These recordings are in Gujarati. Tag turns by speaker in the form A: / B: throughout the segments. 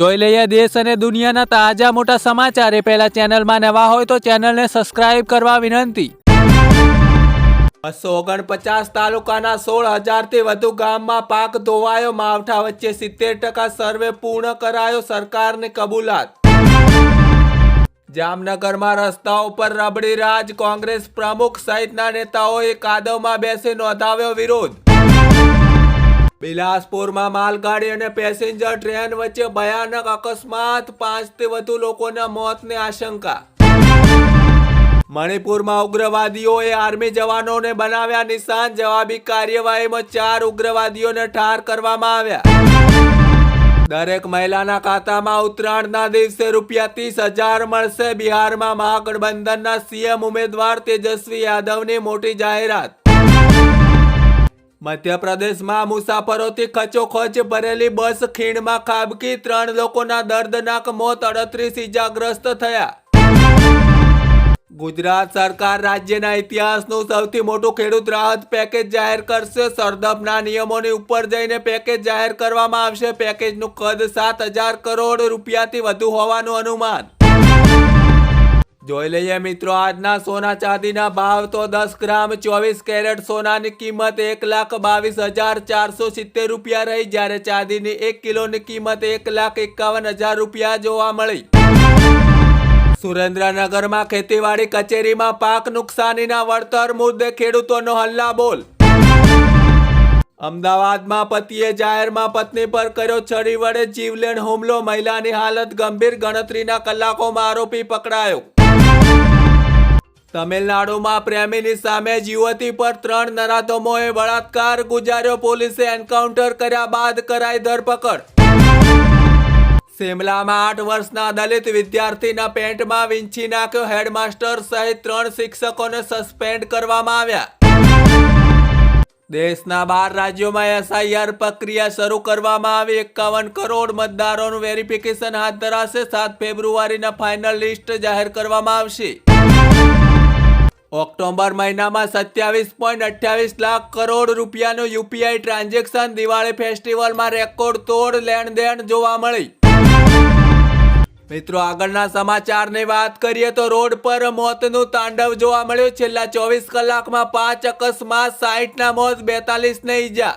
A: જોઈ લઈએ દેશ અને દુનિયાના તાજા મોટા સમાચાર. એ પહેલા ચેનલમાં નવા હોય તો ચેનલને સબસ્ક્રાઇબ કરવા વિનંતી. બસો ઓગણપચાસ તાલુકાના સોળ હજારથી વધુ ગામમાં પાક ધોવાયો. માવઠા વચ્ચે સિત્તેર ટકા સર્વે પૂર્ણ કરાયો સરકારની કબૂલાત. જામનગરમાં રસ્તાઓ પર રબડી રાજ. કોંગ્રેસ પ્રમુખ સહિતના નેતાઓએ કાદવમાં બેસી નોંધાવ્યો વિરોધ. બિલાસપુરમાં માલગાડી અને પેસેન્જર ટ્રેન વચ્ચે ભયાનક અકસ્માત. પાંચથી વધુ લોકોના મોતની આશંકા. મણિપુરમાં ઉગ્રવાદીઓએ આર્મી જવાનોને બનાવ્યા નિશાન. જવાબી કાર્યવાહીમાં ચાર ઉગ્રવાદીઓને ઠાર કરવામાં આવ્યા. દરેક મહિલાના ખાતામાં ઉત્તરાયણના દિવસે રૂપિયા ત્રીસ હજાર મળશે. બિહારમાં મહાગઠબંધનના સીએમ ઉમેદવાર તેજસ્વી યાદવની મોટી જાહેરાત. મધ્યપ્રદેશમાં મુસાફરોથી ખચોખચ ભરેલી બસ ખીણમાં ખાબકી ત્રણ લોકોના દર્દનાક મોત, અડત્રીસ ઇજાગ્રસ્ત થયા. ગુજરાત સરકાર રાજ્યના ઇતિહાસનું સૌથી મોટું ખેડૂત રાહત પેકેજ જાહેર કરશે. સરદપના નિયમોની ઉપર જઈને પેકેજ જાહેર કરવામાં આવશે. પેકેજનું કદ સાત હજાર કરોડ રૂપિયાથી વધુ હોવાનું અનુમાન. જોઈ લઈએ મિત્રો, આજના સોના ચાંદીના ભાવ તો દસ ગ્રામ, ચોવીસ કેરેટ સોનાની કિંમત એક લાખ બાવીસ હજાર ચારસો સિત્તેર રૂપિયા રહી, જ્યારે ચાંદીની એક કિલોની કિંમત એક લાખ એકાવન હજાર રૂપિયા જોવા મળી. સુરેન્દ્રનગરમાં ખેતીવાડી કચેરીમાં પાક નુકસાનીના વળતર મુદ્દે ખેડૂતોનો હલ્લા બોલ. અમદાવાદમાં પતિએ જાહેરમાં પત્ની પર કર્યો છરી વડે જીવલેણ હુમલો, મહિલાની હાલત ગંભીર ગણતરીના કલાકોમાં આરોપી પકડાયો. તમિલનાડુમાં પ્રેમીની સામે યુવતી પર ત્રણ નરાધમોએ બળાત્કાર ગુજાર્યો પોલીસે એન્કાઉન્ટર કર્યા બાદ કરાઈ ધરપકડ. શિમલામાં આઠ વર્ષના દલિત વિદ્યાર્થીના પેન્ટમાં વીંછી નાખ્યો હેડમાસ્ટર સહિત ત્રણ શિક્ષકોને સસ્પેન્ડ કરવામાં આવ્યા. દેશના બાર રાજ્યોમાં એસઆઈઆર પ્રક્રિયા શરૂ કરવામાં આવી. એકાવન કરોડ મતદારોનું વેરિફિકેશન હાથ ધરાશે. સાત ફેબ્રુઆરીના ફાઇનલ લિસ્ટ જાહેર કરવામાં આવશે. ઓક્ટોબર મહિનામાં સત્યાવીસ પોઈન્ટ અઠ્યાવીસ લાખ કરોડ રૂપિયાનું યુપીઆઈ ટ્રાન્ઝેક્શન દિવાળી ફેસ્ટિવલમાં રેકોર્ડ તોડ, લેણદેણ જોવા મળી. મિત્રો, આગળના સમાચારની વાત કરીએ તો રોડ પર મોતનું તાંડવ જોવા મળ્યું. છેલ્લા ચોવીસ કલાકમાં પાંચ અકસ્માત સાહીઠના મોત, બેતાલીસને ઈજા.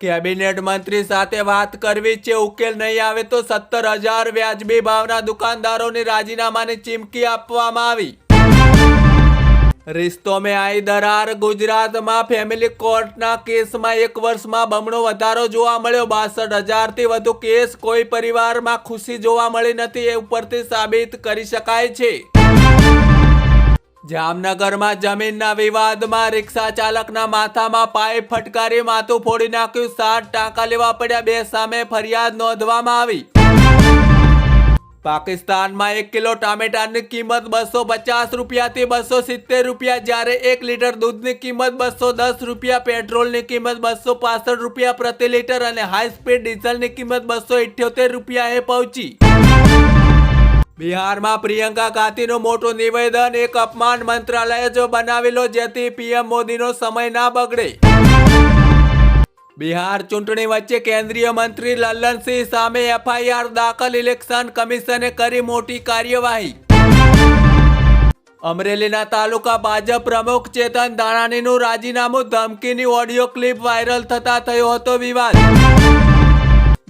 A: કેબિનેટ મંત્રી સાથે વાત કરવી છે, ઉકેલ નહીં આવે તો સત્તર હજાર વ્યાજબી ભાવના દુકાનદારોની રાજીનામાની ચીમકી આપવામાં આવી. રિશ્તો મેં આઈ દરાર, ગુજરાતમાં ફેમિલી કોર્ટના કેસમાં એક વર્ષમાં બમણો વધારો જોવા મળ્યો. બાસઠ હજારથી વધુ કેસ કોઈ પરિવારમાં ખુશી જોવા મળી નથી, એ ઉપરથી સાબિત કરી શકાય છે. જામનગરમાં જમીનના વિવાદમાં રિક્ષા ચાલકના માથામાં પાઇપ ફટકારી, માથું ફોડી નાખ્યું. સાત ટાંકા લેવા પડ્યા, બે સામે ફરિયાદ નોંધવામાં આવી. પાકિસ્તાનમાં એક કિલો ટામેટાની કિંમત બસો પચાસ રૂપિયાથી બસો સિત્તેર રૂપિયા. જ્યારે એક લીટર દૂધની કિંમત બસો દસ રૂપિયા, પેટ્રોલની કિંમત બસો પાસઠ રૂપિયા પ્રતિ લીટર અને હાઈ સ્પીડ ડીઝલની કિંમત બસો ઇઠ્યોતેર રૂપિયાએ પહોંચી. બિહારમાં પ્રિયંકા ગાંધીનું મોટું નિવેદન, એક અપમાન મંત્રાલય જો બનાવેલો, જેથી પીએમ મોદીનો સમય ના બગડે. બિહાર ચૂંટણી વચ્ચે કેન્દ્રીય મંત્રી લલ્લનસિંહ સામે એફઆઈઆર દાખલ ઇલેક્શન કમિશને કરી મોટી કાર્યવાહી. અમરેલીના તાલુકા ભાજપ પ્રમુખ ચેતન દાણાનીનું રાજીનામું ધમકીની ઓડિયો ક્લિપ વાયરલ થતા થયો હતો વિવાદ.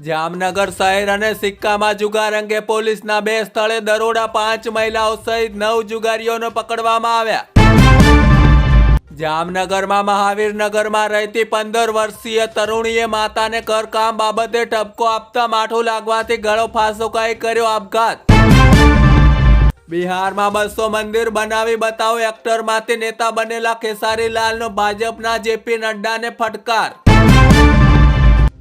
A: જામનગર શહેર અને સિક્કામાં જુગાર અંગે પોલીસના બે સ્થળે દરોડા પાંચ મહિલાઓ સહિત નવ જુગારીઓને પકડવામાં આવ્યા. જામનગરમાં, મહાવીરનગરમાં રહેતી પંદર વર્ષીય તરુણીએ માતાને ઘરકામ બાબતે ટપકો આપતા માઠું લાગવાથી ગળો ફાંસોકાઈ કર્યો આપઘાત. બિહારમાં બસો મંદિર બનાવી બતાવો એક્ટરમાંથી નેતા બનેલા ખેસારીલાલનો ભાજપના જેપી નડ્ડાને ફટકાર.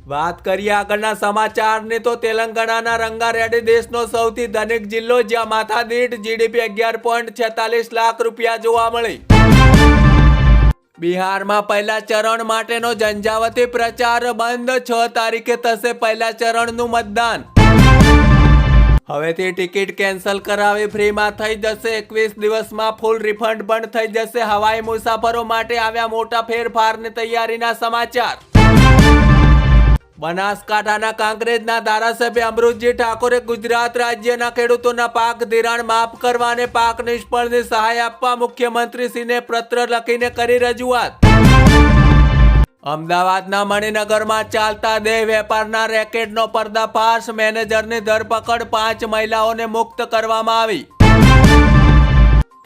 A: વાત કરીએ આગળના સમાચારની તો તેલંગાણાના રંગારેડ્ડી દેશનો સૌથી ધનિક જિલ્લો જ્યાં માથાદીઠ, જીડીપી અગિયાર પોઈન્ટ છેતાલીસ લાખ રૂપિયા જોવા મળી. બિહારમાં પહેલા ચરણ માટેનો ઝંઝાવતી પ્રચાર બંધ. છ તારીખે થશે પહેલા ચરણનું મતદાન. હવેથી ટિકિટ કેન્સલ કરાવી ફ્રીમાં થઈ જશે. એકવીસ દિવસમાં ફૂલ રિફંડ પણ થઈ જશે. હવાઈ મુસાફરો માટે આવ્યા મોટા ફેરફારની તૈયારીના સમાચાર. બનાસકાંઠાના કાંકરેજના ધારાસભ્ય અમૃતજી ઠાકોરે ગુજરાત રાજ્યના ખેડૂતોના પાક ધિરાણ માફ કરવા અને પાક નિષ્ફળની સહાય આપવા મુખ્યમંત્રીશ્રીને પત્ર લખીને કરી રજૂઆત. અમદાવાદના મણિનગરમાં ચાલતા દેહ વેપારના રેકેટનો પર્દાફાશ મેનેજરની ધરપકડ પાંચ મહિલાઓને મુક્ત કરવામાં આવી.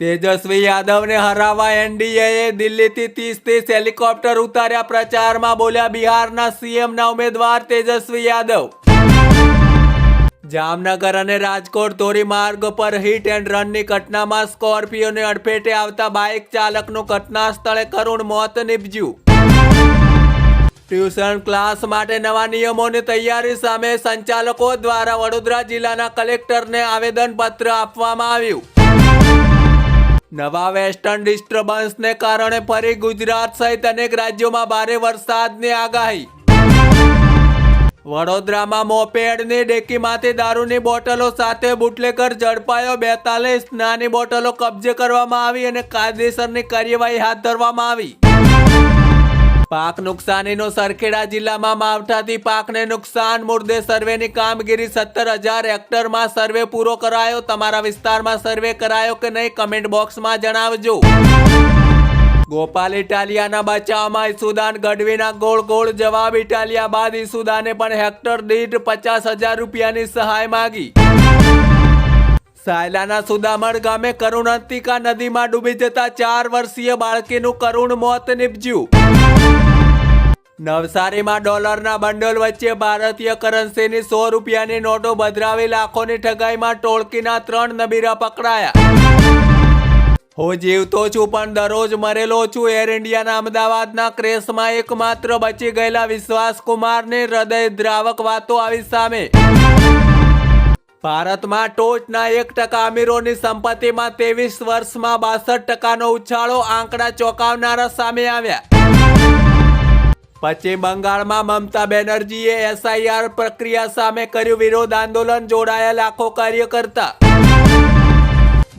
A: તેજસ્વી યાદવને હરાવવા એનડીએએ દિલ્હીથી ત્રીસ ત્રીસ હેલિકોપ્ટર ઉતાર્યા પ્રચારમાં બોલ્યા બિહારના સીએમના ઉમેદવાર તેજસ્વી યાદવ. જામનગર અને રાજકોટ ધોરીમાર્ગ પર હિટ એન્ડ રનની ઘટનામાં સ્કોર્પિયોને અડફેટે આવતા બાઇક ચાલકનું ઘટના સ્થળે કરુણ મોત નીપજ્યું. ટ્યુશન ક્લાસ માટે નવા નિયમોની તૈયારી સામે સંચાલકો દ્વારા વડોદરા જિલ્લાના કલેક્ટરને આવેદનપત્ર આપવામાં આવ્યું. નવા વેસ્ટર્ન ડિસ્ટર્બન્સને કારણે ફરી ગુજરાત સહિત અનેક રાજ્યોમાં ભારે વરસાદની આગાહી. વડોદરામાં મોપેડની ડેકીમાંથી દારૂની બોટલો સાથે બુટલેકર ઝડપાયો બેતાલીસ. નાની બોટલો કબજે કરવામાં આવી અને કાયદેસરની કાર્યવાહી હાથ ધરવામાં આવી. પાક નુકસાનીનો સરખેડા જિલ્લામાં માવઠાથી પાકને નુકસાન. મુર્દે સર્વેની કામગીરી સત્તર હજાર હેક્ટરમાં સર્વે પૂરો કરાયો. તમારા વિસ્તારમાં સર્વે કરાયો કે નહીં, કમેન્ટ બોક્સમાં જણાવજો. ગોપાલ ઇટાલિયાના બચાવમાં ઈસુદાન ગઢવીના ગોળ ગોળ જવાબ. ઇટાલિયા બાદ ઈસુદાને પણ હેક્ટર દીઠ પચાસ હજાર રૂપિયાની સહાય માગી. સાયલાના સુદામણ ગામે કરુણાંતિકા નદીમાં ડૂબી જતા ચાર વર્ષીય બાળકીનું કરુણ મોત નીપજ્યું. નવસારીમાં ડોલરના બંડલ વચ્ચે ભારતીય કરન્સીની સો રૂપિયાની નોટો બદરાવી લાખોની ઠગાઈમાં ટોળકીના ત્રણ નબીરા પકડાયા. હું જીવતો છું, પણ દરરોજ મરેલો છું. એર ઇન્ડિયાના અમદાવાદના ક્રેશમાં એકમાત્ર બચી ગયેલા વિશ્વાસ કુમારની હૃદય દ્રાવક વાતો આવી સામે. ભારતમાં ટોચના એક ટકા અમીરોની સંપત્તિમાં ત્રેવીસ વર્ષમાં બાસઠ ટકાનો ઉછાળો આંકડા ચોંકાવનારા સામે આવ્યા. પશ્ચિમ બંગાળમાં મમતા બેનર્જીએ એસઆઈઆર પ્રક્રિયા સામે કર્યું વિરોધ આંદોલન જોડાયા લાખો કાર્યકર્તા.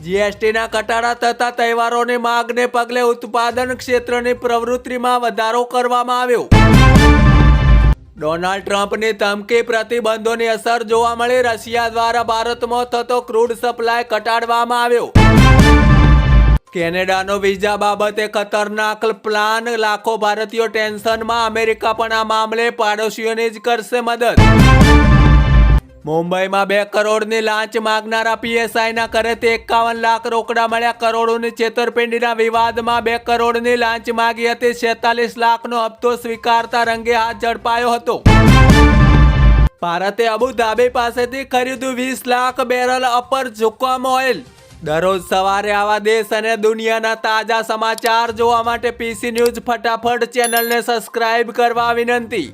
A: જીએસટીના ઘટાડા થતા તહેવારોની માંગને પગલે ઉત્પાદન ક્ષેત્રની પ્રવૃત્તિમાં વધારો કરવામાં આવ્યો. ડોનાલ્ડ ટ્રમ્પની ધમકી, પ્રતિબંધોની અસર જોવા મળી, રશિયા દ્વારા ભારતમાં થતો ક્રૂડ સપ્લાય ઘટાડવામાં આવ્યો. કેનેડાનો વિઝા બાબતે ખતરનાક પ્લાન. લાખો ભારતીયો ટેન્શનમાં. અમેરિકા પણ આ મામલે પાડોશીઓને જ કરશે મદદ. મુંબઈમાં બે કરોડની લાંચ માગનારા પીએસઆઈના ઘરેથી એકાવન લાખ રોકડા મળ્યા. કરોડોની છેતરપિંડીના વિવાદમાં બે કરોડની લાંચ માગી હતી. છેતાલીસ લાખનો હપ્તો સ્વીકારતા રંગે હાથ ઝડપાયો હતો. ભારતે અબુ ધાબી પાસેથી ખરીદ્યું વીસ lakh barrel Upper Zakum oil. દરરોજ સવારે આવા દેશ અને દુનિયાના તાજા સમાચાર જોવા માટે પીસી ન્યૂઝ ફટાફટ ચેનલને સબસ્ક્રાઇબ કરવા વિનંતી.